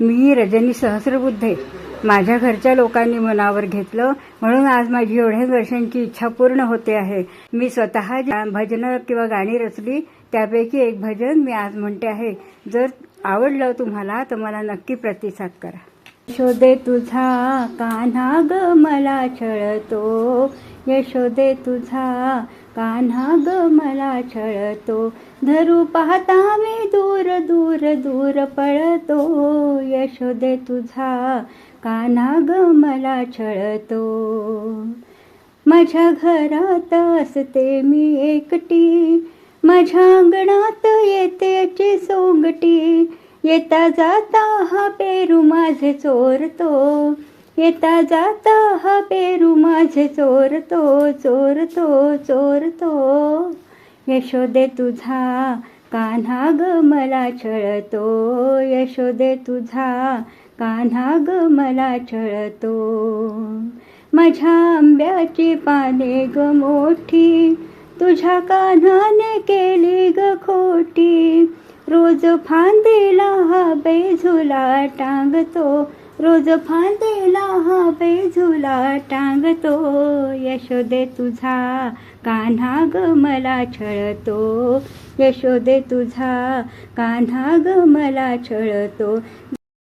मी रजनी सहस्रबुद्धे माझ्या घरच्या लोकांनी मनावर घेतलं. म्हणून आज माझी एवढ्या वर्षांची इच्छा पूर्ण होते आहे. मी स्वतः भजन किंवा गाणी रचली त्यापैकी एक भजन मी आज म्हणते आहे. जर आवडलं तुम्हाला तर मला नक्की प्रतिसाद करा. यशोदे तुझा कान्हा ग मला छळतो. यशोदे तुझा कान्हा ग मला छळतो. धरू पाहता मी दूर दूर दूर पळतो. यशोदे तुझा कान्हा ग मला छळतो. माझ्या घरात असते मी एकटी. माझ्या अंगणात येतेची सोंगटी. येता जाता हा पे माझे चोरतो येता जाता हा पेरू माझे चोरतो चोरतो चोरतो यशोदे तुझा कान्हा ग मला छळतो. यशोदे तुझा कान्हा ग मला छळतो. माझ्या आंब्याची पाने ग मोठी तुझ्या कान्हाने केली ग खोटी. रोज फांदीला हा झुला टांगतो. रोज फांदेला हा बेझुला टांगतो. यशोदे तुझा कान्हा ग मला छळतो. यशोदे तुझा कान्हा ग मला छळतो.